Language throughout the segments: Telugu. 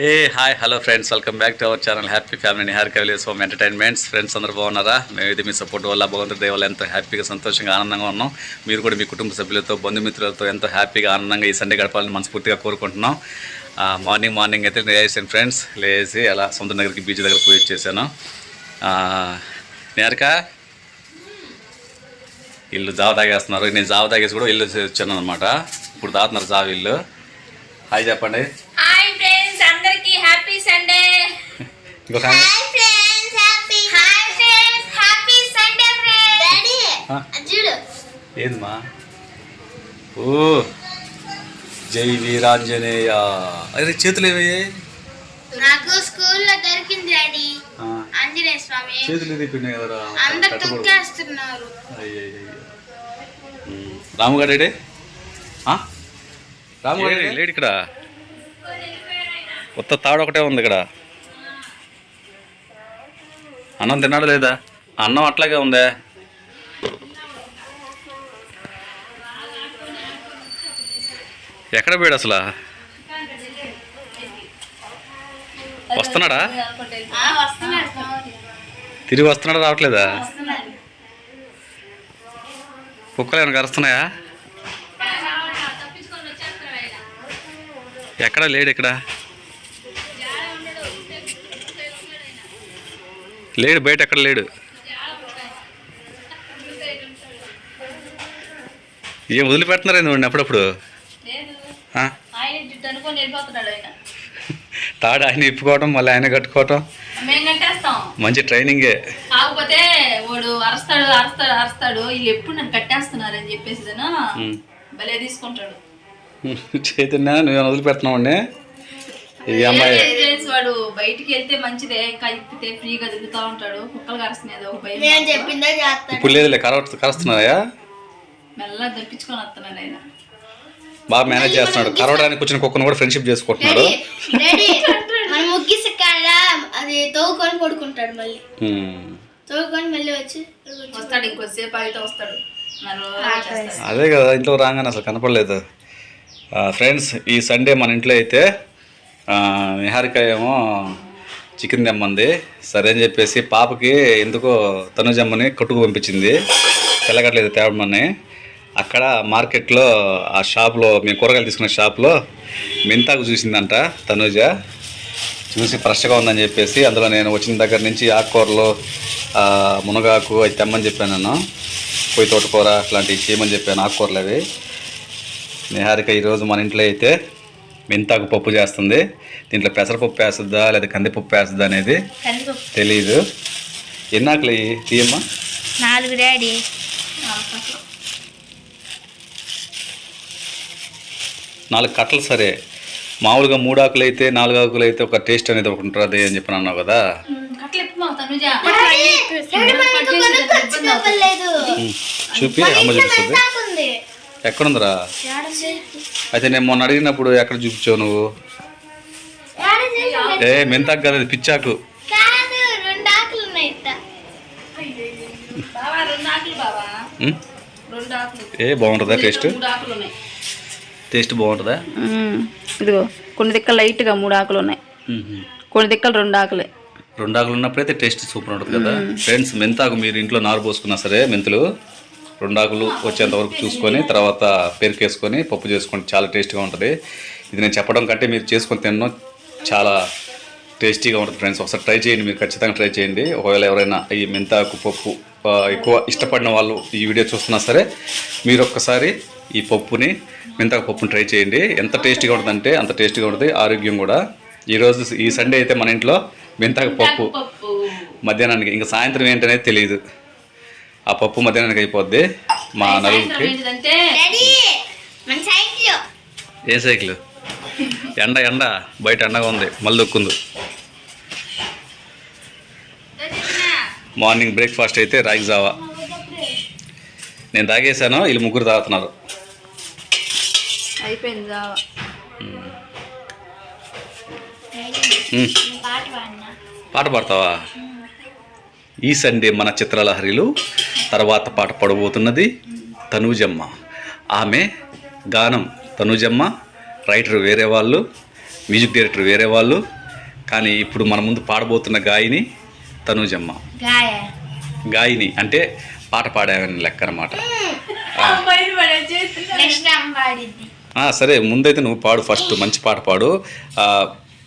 A hi hello friends welcome back to our channel. Happy family Nihar కవిలేస్ home entertainments. Friends అందరూ బాగున్నారా? మేమైతే మీ సపోర్ట్ వల్ల భగవంతుడి దేవాల ఎంతో హ్యాపీగా సంతోషంగా ఆనందంగా ఉన్నాం. మీరు కూడా మీ కుటుంబ సభ్యులతో బంధుమిత్రులతో ఎంతో హ్యాపీగా ఆనందంగా ఈ సండే గడపాలని మనస్ఫూర్తిగా కోరుకుంటున్నాం. మార్నింగ్ మార్నింగ్ అయితే లేసాను ఫ్రెండ్స్ లేచి అలా సొంత దగ్గరికి బీచ్ దగ్గర పోయి వచ్చేసాను నేరక ఇల్లు జావ తాగేస్తున్నారు. నేను జావ తాగేసి కూడా ఇల్లు వచ్చాను అనమాట ఇప్పుడు తాగుతున్నారు జావ ఇల్లు. హాయ్ చెప్పండి హాయ్ ఫ్రెండ్స్ అందరికి హ్యాపీ సండే ఇంకొక ఆమె? Hi friends happy hi friends happy Sunday friends daddy ఆ? ఏందమ్మా? ఓ జై వీరాంజనేయ. అరే చేతులు ఏవే? నాకు స్కూల్లో దొరికింది డాడీ. ఆంజనేయ స్వామి. చేతులు తిప్పినాయి కదరా. అందరు. తొక్కేస్తున్నారు. రాముగాడేడే రాముగాడే లేడు ఇక్కడ. కొత్త తాడు ఒకటే ఉంది ఇక్కడ. అన్నం తిన్నాడు లేదా? అన్నం అట్లాగే ఉందే. ఎక్కడ పోయాడు అసలు? వస్తున్నాడా? తిరిగి వస్తున్నాడా రావట్లేదా? కుక్కలు ఏమైనా కరుస్తున్నాయా? ఎక్కడ లేడు ఇక్కడ? లేడు బయట ఎక్కడ లేడు? ఏం వదిలిపెడుతున్నారు ఏంది అప్పుడప్పుడు? తాడు ఆయన ఇప్పుకోవటం మళ్ళీ ఆయన కట్టుకోవటం? మంచి ట్రైనింగే. కాకపోతే వాడు అరుస్తాడు అరుస్తాడు అరుస్తాడు. వీళ్ళు ఎప్పుడు నన్ను కట్టేస్తున్నారు అని చెప్పేసి. భలే తీసుకుంటాడు. చైతన్య నువ్వు వదిలిపెడుతున్నావు ఈ అమ్మాయి వాడు బయటికి వెళ్తే మంచిదే ఇంకా ఇప్పితే ఫ్రీగా తిరుగుతూ ఉంటాడు. కుక్కలు కరుస్తున్నాయి ఒక భయం. నేను చెప్పిందే చేస్తాను ఇప్పుడు లేదులే కర కరుస్తున్నాయా మెల్లగా దప్పించుకొని వస్తున్నాడు ఆయన. బాగా మేనేజ్ చేస్తున్నాడు. కరవడానికి వచ్చిన కుక్కను కూడా ఫ్రెండ్షిప్ చేసుకుంటున్నాడు. రెడీ మనం ముగ్గిసి కాడ అది తవ్వుకొని పడుకుంటాడు మళ్ళీ. తవ్వుకొని మళ్ళీ వచ్చి వస్తాడు ఇంకొద్దిసేపు అయితే వస్తాడు. అదే కదా ఇంట్లో రాగానే అసలు కనపడలేదు. ఫ్రెండ్స్ ఈ సండే మన ఇంట్లో అయితే నిహారిక ఏమో చికెన్ తెమ్మంది. సరే అని చెప్పేసి పాపకి ఎందుకో తనుజమ్మని కొట్టుకు పంపించింది. తెల్లగట్లేదు తేవమని. అక్కడ మార్కెట్లో ఆ షాప్లో మేము కూరగాయలు తీసుకున్న షాప్లో మెంతాకు చూసిందంట తనుజ. చూసి ఫ్రెష్గా ఉందని చెప్పేసి అందులో నేను వచ్చిన దగ్గర నుంచి ఆకుకూరలు మునగాకు అవి తెమ్మని చెప్పాను నేను. పొయ్యి తోటకూర అట్లాంటివి చేయమని చెప్పాను ఆకుకూరలు అవి. నిహారిక ఈరోజు మన ఇంట్లో అయితే మెంతాకు పప్పు చేస్తుంది. దీంట్లో పెసరపప్పు వేస్తుందా లేదా కందిపప్పు వేస్తుందా అనేది తెలీదు. ఎన్నాకులు? తీయమ్మా. నాలుగు డాడీ. నాలుగు కట్టలు సరే. మామూలుగా మూడు ఆకులు అయితే నాలుగు ఆకులు అయితే ఒక టేస్ట్ అనేది ఒకటి ఉంటుంది. అని చెప్పి అన్నావు కదా. చూపి అమ్మ చూపిస్తుంది ఎక్కడుందిరా? అయితే నేను మొన్న అడిగినప్పుడు ఎక్కడ చూపించావు నువ్వు? ఏ మెంతాకు కదా పిచ్చాకు. ఏ బాగుంటుందా టేస్ట్? టేస్ట్ బాగుంటుందా? ఇదిగో కొన్ని దిక్కలు లైట్గా మూడు ఆకులు ఉన్నాయి. కొన్ని దిక్కలు రెండు ఆకులే. రెండు ఆకులు ఉన్నప్పుడైతే టేస్ట్ సూపర్ ఉంటుంది కదా. ఫ్రెండ్స్ మెంతాకు మీరు ఇంట్లో నారు పోసుకున్నా సరే మెంతులు రెండు ఆకులు వచ్చేంత వరకు చూసుకొని తర్వాత పెరికేసుకొని పప్పు చేసుకోండి చాలా టేస్ట్గా ఉంటుంది. ఇది నేను చెప్పడం కంటే మీరు చేసుకొని తినడం చాలా టేస్టీగా ఉంటుంది ఫ్రెండ్స్. ఒకసారి ట్రై చేయండి మీరు ఖచ్చితంగా ట్రై చేయండి. ఒకవేళ ఎవరైనా ఈ మెంతాకు పప్పు ఎక్కువ ఇష్టపడిన వాళ్ళు ఈ వీడియో చూస్తున్నా సరే మీరు ఒక్కసారి ఈ పప్పుని మెంతాకు పప్పుని ట్రై చేయండి. ఎంత టేస్టీగా ఉంటుందంటే అంత టేస్టీగా ఉంటుంది ఆరోగ్యం కూడా. ఈరోజు ఈ సండే అయితే మన ఇంట్లో మెంతాకు పప్పు. మధ్యాహ్నానికి ఇంకా సాయంత్రం ఏంటనేది తెలియదు ఆ పప్పు మధ్యాహ్నానికి అయిపోద్ది. మా నలుగురికి. ఏ సైకిల్? ఎండ ఎండ. బయట ఎండగా ఉంది. మళ్ళీ దొక్కుంది మార్నింగ్ బ్రేక్ఫాస్ట్ అయితే రాగి జావా. నేను తాగేశాను వీళ్ళు ముగ్గురు తాగుతున్నారు. అయిపోయింది జావా. పాట పాడతావా? ఈ సండే మన చిత్రలహరిలో తర్వాత పాట పడబోతున్నది తనూజమ్మ. ఆమె గానం తనూజమ్మ రైటర్ వేరే వాళ్ళు మ్యూజిక్ డైరెక్టర్ వేరే వాళ్ళు కానీ ఇప్పుడు మన ముందు పాడబోతున్న గాయని తనూజమ్మ. గాయ. గాయని అంటే పాట పాడామని లెక్క అనమాట సరే ముందైతే నువ్వు పాడు ఫస్ట్ మంచి పాట పాడు.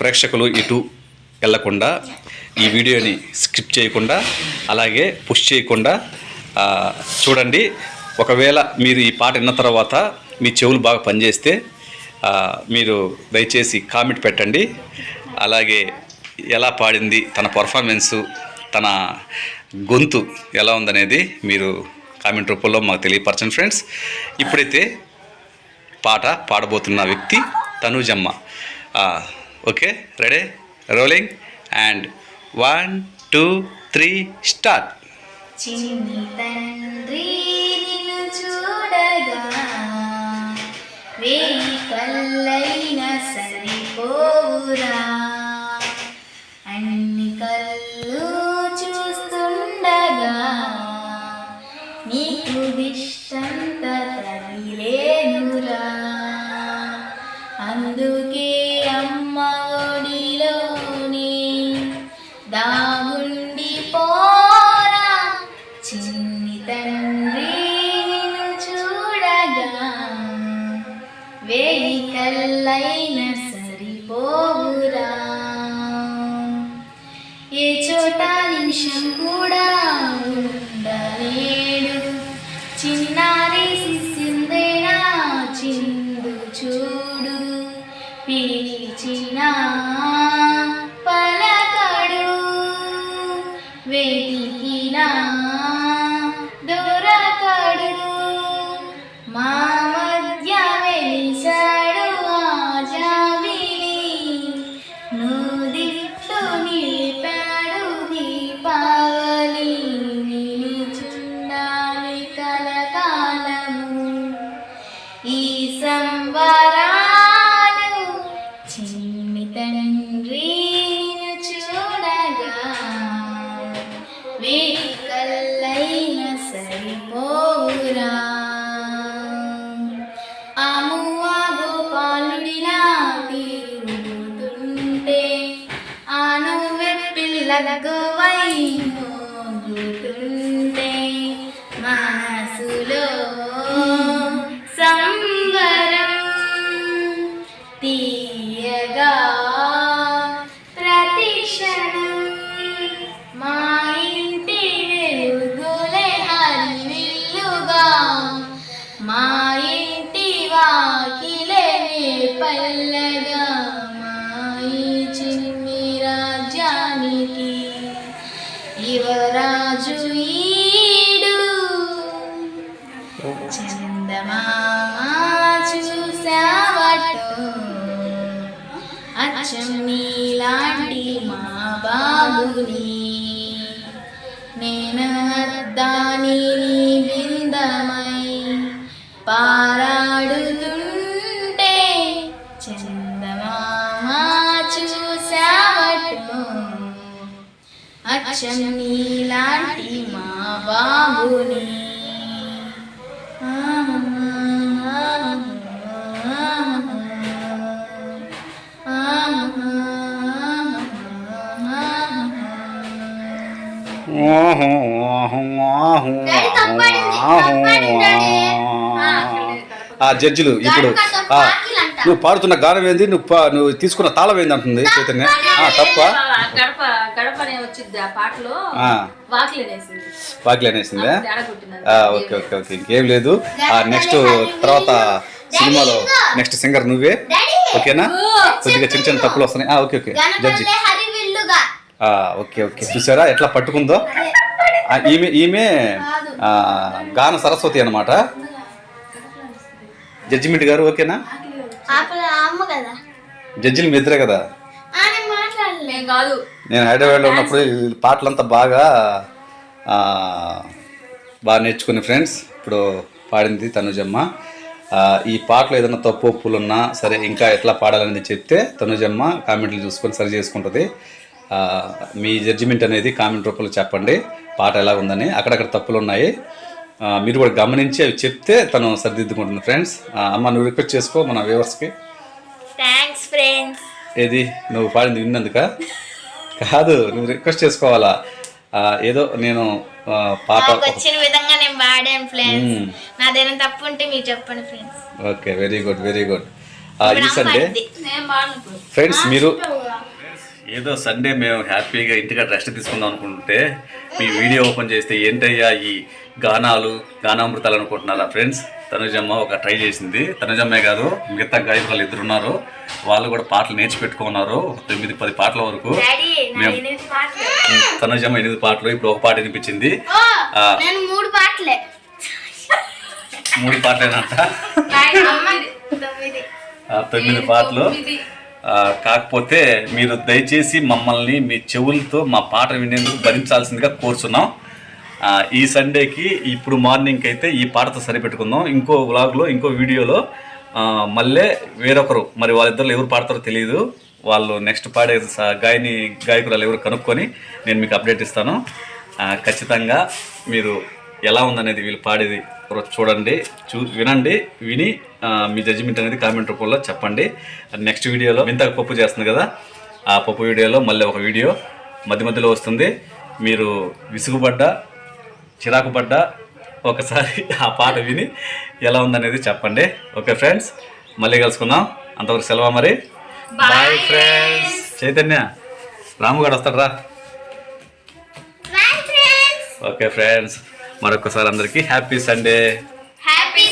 ప్రేక్షకులు ఇటు వెళ్ళకుండా ఈ వీడియోని స్కిప్ చేయకుండా అలాగే పుష్ చేయకుండా చూడండి. ఒకవేళ మీరు ఈ పాట విన్న తర్వాత మీ చెవులు బాగా పనిచేస్తే మీరు దయచేసి కామెంట్ పెట్టండి. అలాగే ఎలా పాడింది తన పర్ఫార్మెన్సు తన గొంతు ఎలా ఉందనేది మీరు కామెంట్ రూపంలో మాకు తెలియపరచండి ఫ్రెండ్స్. ఇప్పుడైతే పాట పాడబోతున్న వ్యక్తి Tanujamma. Okay ready? Rolling? And one two three start. చిన్ని తండ్రి నిన్ను చూడగా వేయి కళ్ళైన సరిపోరా అన్ని కళ్ళు చూస్తుండగా నీకు దిష్టంత తగిలేనురా అందుకే యువరాజు ఈడు చందమామ చూసావటో అచ్చం నీలాంటి మా బాబుని నేను అద్దాని నీ బిందమై నీలాంటి మా బాబుని డాడీ, తప్పడింది, తప్పడింది, డాడీ. ఆ, జడ్జిలు ఇప్పుడు. నువ్వు పాడుతున్న గానం ఏంది? నువ్వు నువ్వు తీసుకున్న తాళం ఏంది అంటుంది చైతన్య? ఆ, తప్ప? గడప గడపనే వచ్చింది ఆ పాటలో. ఆ. వాకిలేనేసింది వాకిలి అనేసిందే? Okay okay okay. ఇంకేం లేదు. ఆ నెక్స్ట్ తర్వాత సినిమాలో నెక్స్ట్ సింగర్ నువ్వే? ఓకేనా? కొద్దిగా చిన్న చిన్న తప్పులు వస్తున్నాయి. ఆ, ఓకే ఓకే. జడ్జి. గణపల్లె హరివిల్లుగా. ఆ, ఓకే ఓకే. చూసారా? ఎట్లా పట్టుకుందో? ఈమె ఈమె ఆ, గాన సరస్వతి అనమాట జడ్జిమెంట్ గారు ఓకేనా? జడ్జిలు మీ ఇద్దరే కదా? నేను హైదరాబాద్లో ఉన్నప్పుడు పాటలంతా బాగా బాగా నేర్చుకుని ఫ్రెండ్స్. ఇప్పుడు పాడింది తనుజమ్మ. ఈ పాటలో ఏదైనా తప్పు ఒప్పులు ఉన్నా సరే ఇంకా ఎట్లా పాడాలనేది చెప్తే తనుజమ్మ కామెంట్లు చూసుకొని సరి చేసుకుంటుంది. మీ జడ్జిమెంట్ అనేది కామెంట్ రూపంలో చెప్పండి. పాట ఎలా ఉందని. అక్కడక్కడ తప్పులు ఉన్నాయి. మీరు కూడా గమనించి అవి చెప్తే తను సరిదిద్దుకుంటుంది ఫ్రెండ్స్ అమ్మ నువ్వు రిక్వెస్ట్ చేసుకో మన వ్యూవర్స్కి. థ్యాంక్స్ ఫ్రెండ్స్ ఏది? నువ్వు పాడింది విన్నందుక? కాదు నువ్వు రిక్వెస్ట్ చేసుకోవాలా? ఏదో నేను పాట వచ్చిన విధంగా నేను ఫ్రెండ్స్. నాదేమైనా తప్పు ఉంటే మీరు చెప్పండి friends okay very good very good ఈ సండే ఫ్రెండ్స్ మీరు ఏదో సండే మేము హ్యాపీగా ఇంటికి రెస్ట్ తీసుకుందాం అనుకుంటే మీ వీడియో ఓపెన్ చేస్తే ఏంటయ్యా ఈ గానాలు గానామృతాలు అనుకుంటున్నారా ఫ్రెండ్స్? తనుజమ్మ ఒక ట్రై చేసింది. తనుజమ్మే కాదు మిగతా గాయకులు ఇద్దరు ఉన్నారు. వాళ్ళు కూడా పాటలు నేర్చి పెట్టుకున్నారు. తొమ్మిది పది పాటల వరకు. మేము తనుజమ్మ ఎనిమిది పాటలు. ఇప్పుడు ఒక పాట వినిపించింది. మూడు పాటలే. మూడు పాటలేనంట. తొమ్మిది పాటలు. కాకపోతే మీరు దయచేసి మమ్మల్ని మీ చెవులతో మా పాట వినేందుకు భరించాల్సిందిగా కోరుచున్నాం. ఈ సండేకి ఇప్పుడు మార్నింగ్కి అయితే ఈ పాటతో సరిపెట్టుకుందాం. ఇంకో వ్లాగ్లో ఇంకో వీడియోలో మళ్ళీ వేరొకరు. మరి వాళ్ళిద్దరు ఎవరు పాడతారో తెలియదు వాళ్ళు నెక్స్ట్ పాడే స- గాయని గాయకురాలు ఎవరు కనుక్కొని నేను మీకు అప్డేట్ ఇస్తాను. ఖచ్చితంగా మీరు ఎలా ఉందనేది వీళ్ళు పాడేది చూడండి. చూ వినండి విని మీ జడ్జిమెంట్ అనేది కామెంట్ రూపంలో చెప్పండి. నెక్స్ట్ వీడియోలో వింతకు పప్పు చేస్తుంది కదా ఆ పప్పు వీడియోలో మళ్ళీ ఒక వీడియో మధ్య మధ్యలో వస్తుంది. మీరు విసుగుపడ్డ చిరాకు పడ్డా ఒకసారి ఆ పాట విని ఎలా ఉందనేది చెప్పండి. ఓకే ఫ్రెండ్స్ మళ్ళీ కలుసుకుందాం. అంతవరకు సెలవు మరి. బాయ్ ఫ్రెండ్స్ చైతన్య రాముగాడు వస్తాడు ఓకే ఫ్రెండ్స్ మరొకసారి అందరికీ హ్యాపీ సండే. హ్యాపీ